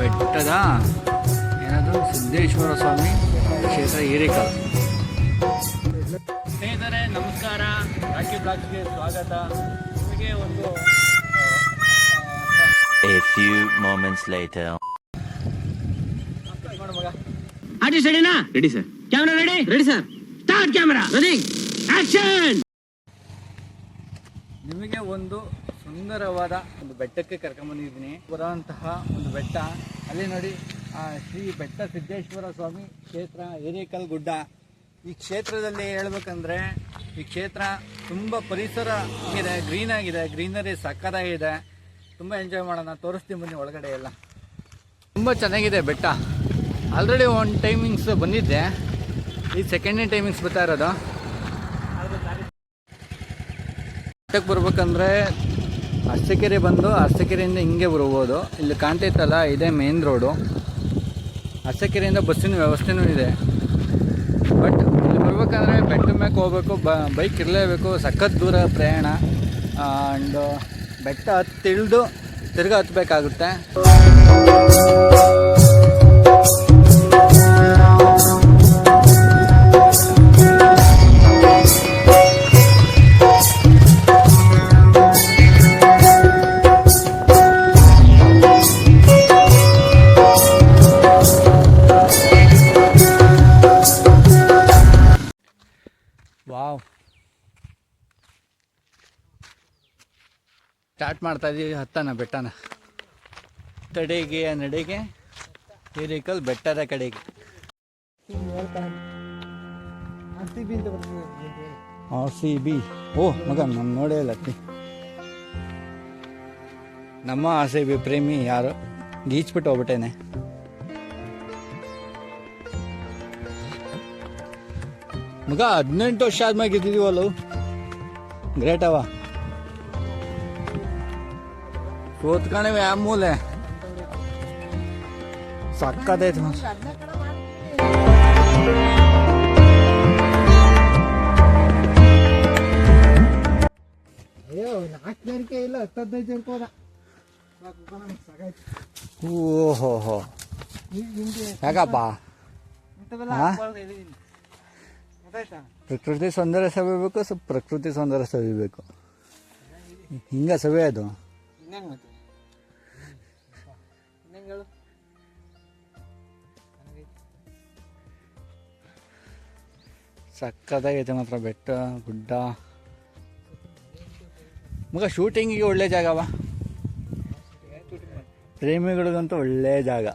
ಬೆಟ್ಟದ ಏನದು? ಸಿದ್ದೇಶ್ವರ ಸ್ವಾಮಿ ಕ್ಷೇತ್ರ ಹಿರೇಕಲ್ ಸ್ನೇಹಿತರೆ ನಮಸ್ಕಾರ. ರಾಕಿ ಬ್ಲಾಕ್ಗೆ ಸ್ವಾಗತ. ನಿಮಗೆ ಒಂದು A few moments later. Are you artist ರೆಡಿನಾ Ready, sir camera ready ready sir start camera running action ನಿಮಗೆ ಒಂದು ಸುಂದರವಾದ ಒಂದು ಬೆಟ್ಟಕ್ಕೆ ಕರ್ಕೊಂಡ್ಬಂದಿದ್ದೀನಿ ಬರುವಂತಹ ಒಂದು ಬೆಟ್ಟ. ಅಲ್ಲಿ ನೋಡಿ, ಆ, ಶ್ರೀ ಬೆಟ್ಟ ಸಿದ್ದೇಶ್ವರ ಸ್ವಾಮಿ ಕ್ಷೇತ್ರ ಹಿರೇಕಲ್ ಗುಡ್ಡ ಈ ಕ್ಷೇತ್ರದಲ್ಲಿ ಹೇಳ್ಬೇಕಂದ್ರೆ, ಈ ಕ್ಷೇತ್ರ ತುಂಬ ಪರಿಸರ ಇದೆ ಗ್ರೀನ್ ಆಗಿದೆ ಗ್ರೀನರಿ ಸಕ್ಕತ್ತಾಗಿದೆ ತುಂಬ ಎಂಜಾಯ್ ಮಾಡೋಣ, ತೋರಿಸ್ತೀನಿ ಬನ್ನಿ ಒಳಗಡೆ ಎಲ್ಲ. ತುಂಬ ಚೆನ್ನಾಗಿದೆ ಬೆಟ್ಟ. ಆಲ್ರೆಡಿ ಒಂದು ಟೈಮಿಂಗ್ಸ್ ಬಂದಿದ್ದೆ. ಈ ಸೆಕೆಂಡ್ ಟೈಮಿಂಗ್ಸ್ ಬರ್ತಾ ಇರೋದು. ಬೆಟ್ಟಕ್ಕೆ ಬರ್ಬೇಕಂದ್ರೆ ಅರಸಕೆರೆ ಬಂದು ಅರಸಕೆರೆಯಿಂದ ಹಿಂಗೆ ಬರ್ಬೋದು ಇಲ್ಲಿ ಕಾಣ್ತೈತಲ್ಲ ಇದೇ ಮೇನ್ ರೋಡು ಅರಸಕೆರೆಯಿಂದ ಬಸ್ಸಿನ ವ್ಯವಸ್ಥೆನೂ ಇದೆ. ಬಟ್ ಇಲ್ಲಿ ಬರ್ಬೇಕಂದ್ರೆ ಬೆಟ್ಟ ಮ್ಯಾಕೆ ಹೋಗ್ಬೇಕು, ಬ ಬೈಕ್ ಇರಲೇಬೇಕು, ಸಖತ್ ದೂರ ಪ್ರಯಾಣ. ಆ್ಯಂಡ್ ಬೆಟ್ಟ ಹತ್ತಿಳಿದು ತಿರ್ಗಾ ಹತ್ಬೇಕಾಗುತ್ತೆ. ಸ್ಟಾರ್ಟ್ ಮಾಡ್ತಾ ಇದ್ದೀವಿ ಹತ್ತನ ಬೆಟ್ಟನ. ತಡೆಗೆ ನಡೆಗೆ, ಹಿರೇಕಲ್, ಬೆಟ್ಟದ ಕಡೆಗೆ. ಆರ್ ಸಿ ಬಿ ಓ, ಮಗ ನಮ್ಮ ನೋಡೇ ಇಲ್ಲ ನಮ್ಮ ಆರ್ ಸಿ ಬಿ ಪ್ರೇಮಿ ಯಾರು? ಗೀಚ್ಬಿಟ್ಟು ಹೋಗ್ಬಿಟ್ಟೇನೆ. ಮಗ, ಹದಿನೆಂಟು ವರ್ಷ ಆದ್ಮೇಲೆ ಗೆದ್ದಿದೀವಲ್ಲ ಗ್ರೇಟ್ ಅವ. ಕೂತ್ಕೊಂಡಿವಿ ಆ ಮೂಲೆ. ಸಕ್ಕದೈತೆ ಓಹೋ ಹೋ ಯಾಕಪ್ಪ? ಹಾ? ಪ್ರಕೃತಿ ಸೌಂದರ್ಯ ಸವಿಬೇಕು ಪ್ರಕೃತಿ ಸೌಂದರ್ಯ ಸವಿಬೇಕು ಹಿಂಗ ಸವಿ ಸಕ್ಕತ್ತಾಗೈತೆ ಮಾತ್ರ ಬೆಟ್ಟ ಗುಡ್ಡ. ಮಗ ಶೂಟಿಂಗಿಗೆ ಒಳ್ಳೆ ಜಾಗವ ಪ್ರೇಮಿಗಳಿಗಂತೂ ಒಳ್ಳೆ ಜಾಗ.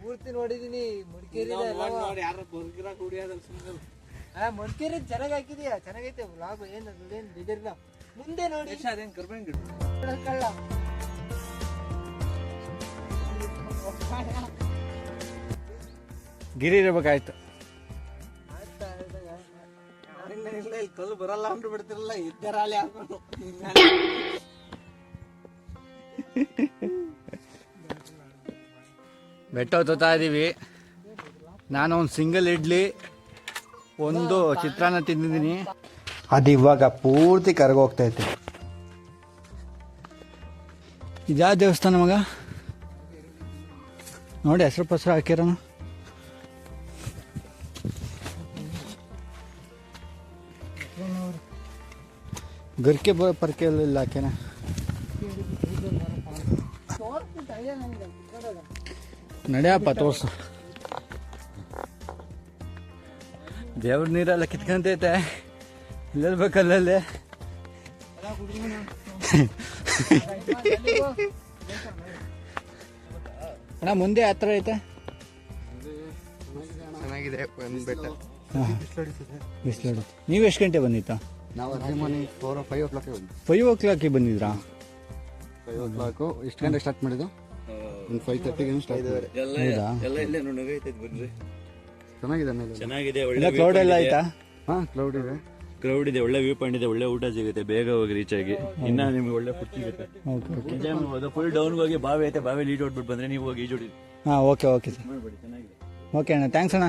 ಪೂರ್ತಿ ನೋಡಿದೀನಿ ಮಡಿಕೇರಿ ಮಡಿಕೇರಿ ಚೆನ್ನಾಗಿ ಹಾಕಿದೀಯಾ ಚೆನ್ನಾಗೈತೆ ಲಾಭ ಏನು ಏನು ಬಿದಿರ್ಲ ಮುಂದೆ ನೋಡಿ. ಕಳ್ಳ. ಗಿರಿ ಇರ್ಬೇಕಾಯ್ತು. ಕಲ್ಲು ಬರಲ್ಲ ಬಿಡ್ತಿರಲ್ಲ ಇದ್ದಾರ ಅಲ್ಲಿ ಹಾಕೊಂಡು ಬೆಟ್ಟ ತೋತಾ ಇದೀವಿ. ನಾನು ಒಂದು ಸಿಂಗಲ್ ಇಡ್ಲಿ ಒಂದು ಚಿತ್ರಾನ್ನ ತಿಂದಿದ್ದೀನಿ. ಅದು ಇವಾಗ ಪೂರ್ತಿ ಕರಗೋಗ್ತೈತೆ ಇದ್ಯಾವ ದೇವಸ್ಥಾನ ಮಗ? ನೋಡಿ ಹೆಸರು ಪಸರು ಹಾಕಿರೋಣ ಗರ್ಕೆ ಬ ಪರ್ಕೆ ಇಲ್ಲ ಹಾಕ್ಯಾನ ನಡೆಯಪ್ಪ ತೋರ್ಸು. ದೇವ್ರ ನೀರೆಲ್ಲ ಕಿತ್ಕೊಂತೈತೆ. ಇಲ್ಲಿರ್ಬೇಕಲ್ಲೇ ಅಣ್ಣ ಮುಂದೆ ಹತ್ರ ಐತೆ? ಚೆನ್ನಾಗಿದೆ ಒಂದು ಬೆಟ್ಟ ಬಿಸಿಲು ನೀವು ಎಷ್ಟು ಗಂಟೆ ಬಂದಿತ್ತಾ? ನಾವು ಅರ್ಲಿ ಮನೆ ಫೋರ್ ಫೈವ್ ಓ ಕ್ಲಾಕ್ ಬಂದು ಫೈವ್ ಓ ಕ್ಲಾಕಿಗೆ ಬಂದಿದ್ರಾ? ಫೈವ್ ಓ ಕ್ಲಾಕು ಎಷ್ಟು ಗಂಟೆ ಸ್ಟಾರ್ಟ್ ಮಾಡಿದ್ದು? ಒಂದು ಫೈವ್ ತರ್ಟಿಗೆ ಸ್ಟಾರ್ಟ್ ಹೌದಾ? ಚೆನ್ನಾಗಿದೆ ಮೇಲೆ ಚೆನ್ನಾಗಿದೆ ಒಳ್ಳೆ ಕ್ಲೌಡ್ ಎಲ್ಲ ಆಯ್ತಾ? ಹಾಂ ಕ್ಲೌಡ್ ಇದೆ. ಕ್ರೌಡ್ ಇದೆ ಒಳ್ಳೆ ವ್ಯೂ ಪಾಯಿಂಟ್ ಇದೆ ಒಳ್ಳೆ ಊಟ ಸಿಗುತ್ತೆ ಬೇಗ ಹೋಗಿ ರೀಚ್ ಆಗಿ. ಇನ್ನ ನಿಮ್ಗೆ ಒಳ್ಳೆ ಫುಡ್ ಸಿಗುತ್ತೆ. ಓಕೆ ಓಕೆ ಫುಲ್ ಡೌನ್ ಹೋಗಿ ಬಾವಿ ಐತೆ ಬಾವಿ ಈಜ್ ಹೊಡ್ಬಿಟ್ಟು ಬಂದ್ರೆ ನೀವು ಹೋಗಿ ಈಜ್ ಹೊಡಿ ಹಾಂ ಓಕೆ ಓಕೆ ಸರ್ ಓಕೆ ಅಣ್ಣ ಥ್ಯಾಂಕ್ಸ್ ಅಣ್ಣ.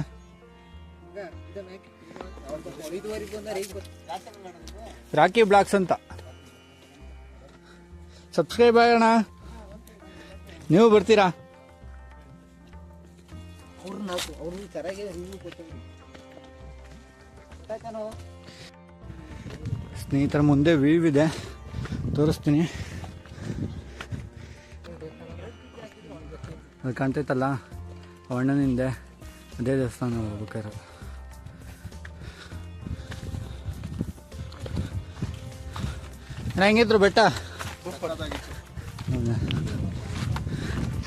ರಾಕಿ ಬ್ಲಾಕ್ಸ್ ಅಂತ. ಸಬ್ಸ್ಕ್ರೈಬ್ ಆಗೋಣ. ನೀವು ಬರ್ತೀರಾ? ಸ್ನೇಹಿತರ ಮುಂದೆ ವ್ಯೂ ಇದೆ. ತೋರಿಸ್ತೀನಿ. ಅದು ಕಾಣ್ತೈತಲ್ಲ ಅಣ್ಣನಿಂದೆ ಅದೇ ದೇವಸ್ಥಾನ ಹೋಗ್ಬೇಕಾರೆ ಹೆಂಗಿದ್ರು ಬೆಟ್ಟ?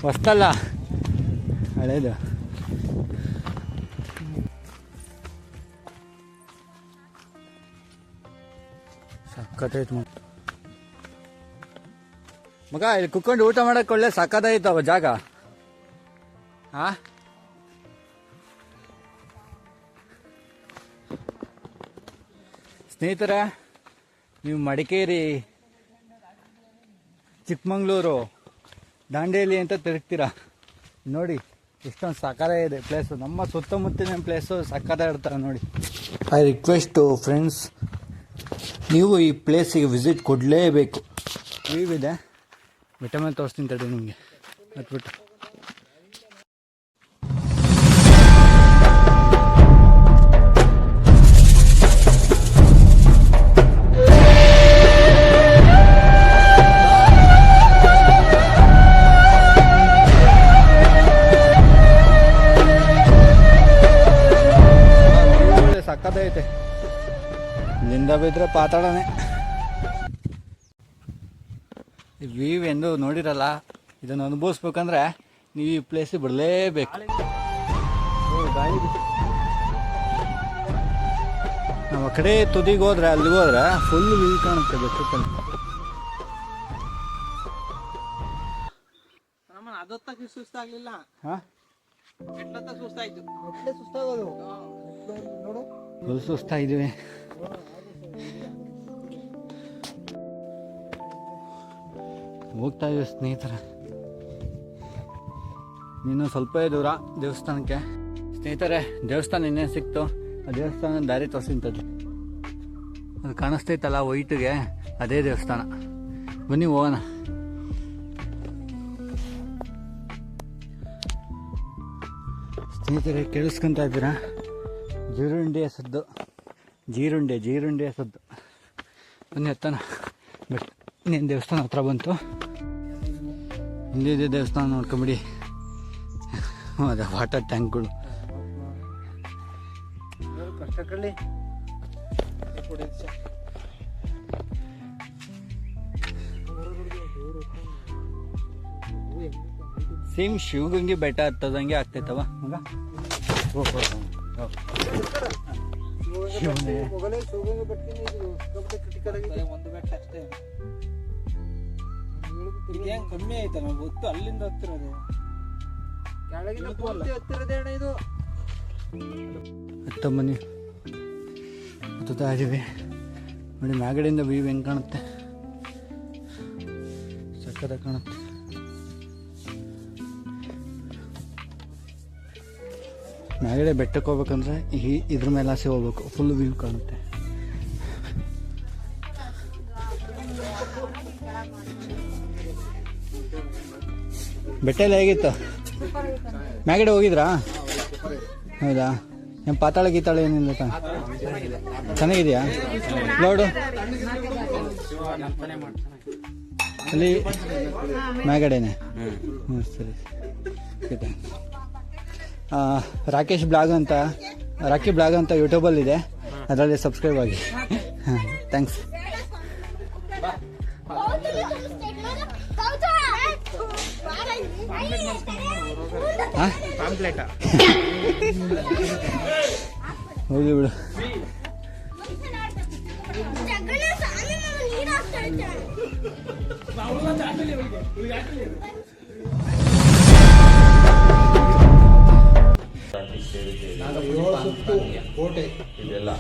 ಹೊಸ್ತಲ್ಲ ಹಳೇದು. ಸಕ್ಕತ್ತೈತೆ ಮಗ. ಮಗ, ಇಲ್ಲಿ ಕುತ್ಕೊಂಡು ಊಟ ಮಾಡಕ್ಕೆ ಒಳ್ಳೆ ಸಕ್ಕತ್ತಾಯ್ತವ ಜಾಗ. ಆ? ಸ್ನೇಹಿತರೆ ನೀವು ಮಡಿಕೇರಿ ಚಿಕ್ಕಮಂಗ್ಳೂರು ದಾಂಡೇಲಿ ಅಂತ ತಿರುಗ್ತೀರಾ? ನೋಡಿ ಎಷ್ಟೊಂದು ಸಕಾರ ಇದೆ ಪ್ಲೇಸು ನಮ್ಮ ಸುತ್ತಮುತ್ತಲಿನ ಪ್ಲೇಸು ಸಕಾರ ಇರ್ತಾರೆ ನೋಡಿ. ಐ ರಿಕ್ವೆಸ್ಟು ಫ್ರೆಂಡ್ಸ್ ನೀವು ಈ ಪ್ಲೇಸಿಗೆ ವಿಸಿಟ್ ಕೊಡಲೇಬೇಕು. ವ್ಯೂ ಇದೆ. ವಿಟಮಿನ್ ತೋರಿಸ್ತೀನಿ ತಡಿ ನಿಮಗೆ. ಹತ್ಬಿಟ್ಟು ಸಕ್ಕತ್ತೈತೆ ಇಲ್ಲಿಂದ ಬಿದ್ದರೆ ಪಾತಾಳನೆ. ವ್ಯೂ ಎಂದು ನೋಡಿರಲ್ಲ ಇದನ್ನು ಅನುಭವಿಸ್ಬೇಕಂದ್ರೆ ನೀವು ಈ ಪ್ಲೇಸ್ ಬಿಡಲೇಬೇಕು ನಾವು ಆ ಕಡೆ ತುದಿಗೆ ಹೋದ್ರೆ ಅಲ್ಲಿಗೆ ಹೋದ್ರೆ ಫುಲ್ ವ್ಯೂ ಕಾಣುತ್ತೆ ಬೆಟ್ಟದಲ್ಲಿ ನಮ್ಮ ಅದೊತ್ತಾಗಿ ಸುಸ್ತಾಗ್ಲಿಲ್ಲ. ಹಾಂ? ಸುಸ್ತಾಯ್ತು. ಸುಸ್ತಾಗೋದು. ನೋಡು. ಫುಲ್ ಸುಸ್ತಾ ಇದೀವಿ ಹೋಗ್ತಾ ಇದ್ದೀವಿ ಸ್ನೇಹಿತರ. ನೀನು ಸ್ವಲ್ಪ ದೂರ ದೇವಸ್ಥಾನಕ್ಕೆ. ಸ್ನೇಹಿತರೆ, ದೇವಸ್ಥಾನ ಇನ್ನೇನು ಸಿಕ್ತು? ಆ ದೇವಸ್ಥಾನ ದಾರಿ ತೋರಿಸಿಂತದ್ದು. ಅದು ಕಾಣಿಸ್ತೈತಲ್ಲ ವೈಟಿಗೆ, ಅದೇ ದೇವಸ್ಥಾನ. ಬನ್ನಿ ಹೋಗೋಣ. ಸ್ನೇಹಿತರೆ, ಕೇಳಿಸ್ಕೊಂತ ಇದ್ದೀರಾ? ಜೀರುಂಡೆಯ ಸದ್ದು. ಜೀರುಂಡೆ ಜೀರುಂಡೆ ಸದ್ದು. ಬನ್ನಿ ಹತ್ತನ ಬೆಟ್ಟ ಇನ್ನೇನು ದೇವಸ್ಥಾನ ಹತ್ರ ಬಂತು. ಇಲ್ಲಿದೆ ದೇವಸ್ಥಾನ ನೋಡ್ಕೊಂಬಿಡಿ. ಅದೇ ವಾಟರ್ ಟ್ಯಾಂಕ್ಗಳು ಸೇಮ್ ಶಿವಗಂಗೆ ಬೆಟ್ಟ ಹತ್ತದಂಗೆ ಆಗ್ತೈತವ ಮಗ? ಓ, ಒಂದು ಬೆಟ್ಟ ಅಷ್ಟೇ ಕಮ್ಮಿ ಅಲ್ಲಿಂದ ಹತ್ತಿರದೆ ಕೆಳಗಿನ ಅಣ್ಣ ಇದು ಬನ್ನಿ ಹತ್ತುತ್ತಾ ಇದೀವಿ. ನೋಡಿ ಮ್ಯಾಗಡೆಯಿಂದ ವ್ಯೂ ಹೆಂಗೆ ಕಾಣುತ್ತೆ? ಸಕ್ಕದ ಕಾಣುತ್ತೆ. ಮ್ಯಾಗಡೆ ಬೆಟ್ಟಕ್ಕೆ ಹೋಗ್ಬೇಕಂದ್ರೆ ಈ ಇದ್ರ ಮೇಲೆ ಆಸೆ ಹೋಗ್ಬೇಕು. ಫುಲ್ ವ್ಯೂ ಕಾಣುತ್ತೆ. ಬೆಟ್ಟ ಎಲ್ಲ ಹೇಗಿತ್ತು? ಮ್ಯಾಗಡೆ ಹೋಗಿದ್ರಾ? ಹೌದಾ? ಏನು ಪಾತಾಳ ಗೀತಾಳ ಏನಿಲ್ಲ ಚೆನ್ನಾಗಿದೆಯಾ? ನೋಡು. ಅಲ್ಲಿ ಮ್ಯಾಗಡೆನೆ. ಹ್ಞೂ ಸರಿ ರಾಕೇಶ್ ಬ್ಲಾಗ್ ಅಂತ ರಾಕಿ ಬ್ಲಾಗ್ ಅಂತ ಯೂಟ್ಯೂಬಲ್ಲಿದೆ ಅದರಲ್ಲಿ ಸಬ್ಸ್ಕ್ರೈಬ್ ಆಗಿ. ಹಾಂ ಥ್ಯಾಂಕ್ಸ್ ಹೋಗಿ ಬಿಡು. ಇದೆಲ್ಲ